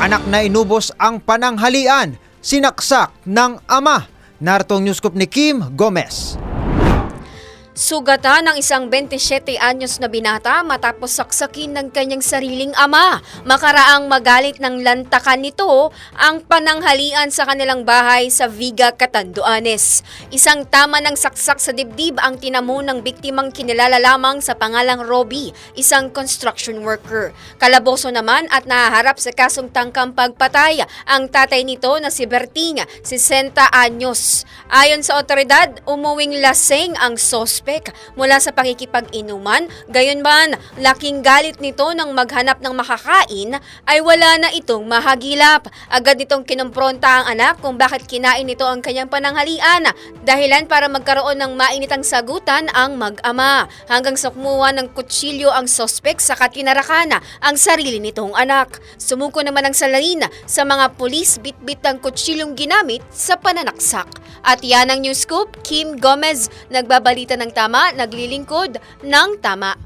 anak na inubos ang pananghalian, sinaksak ng ama. Nartong newscoop ni Kim Gomez. Sugatan ng isang 27 anyos na binata matapos saksakin ng kanyang sariling ama. Makaraang magalit ng lantakan nito ang pananghalian sa kanilang bahay sa Viga, Catanduanes. Isang tama ng saksak sa dibdib ang tinamo ng biktimang kinilala lamang sa pangalang Robbie, isang construction worker. Kalaboso naman at nahaharap sa kasong tangkang pagpatay ang tatay nito na si Berting, 60 anyos. Ayon sa otoridad, umuwing laseng ang sospek mula sa pakikipag-inuman, gayon man, laking galit nito nang maghanap ng makakain ay wala na itong mahagilap. Agad nitong kinumpronta ang anak kung bakit kinain nito ang kanyang pananghalian, dahilan para magkaroon ng mainitang sagutan ang mag-ama. Hanggang sa kumuha ng kutsilyo ang sospek sa katinarakan ang sarili nitong anak. Sumuko naman ang salarin sa mga pulis bitbit ang kutsilyong ginamit sa pananaksak. At yan ang News Scoop, Kim Gomez, nagbabalita ng tama, naglilingkod ng tama.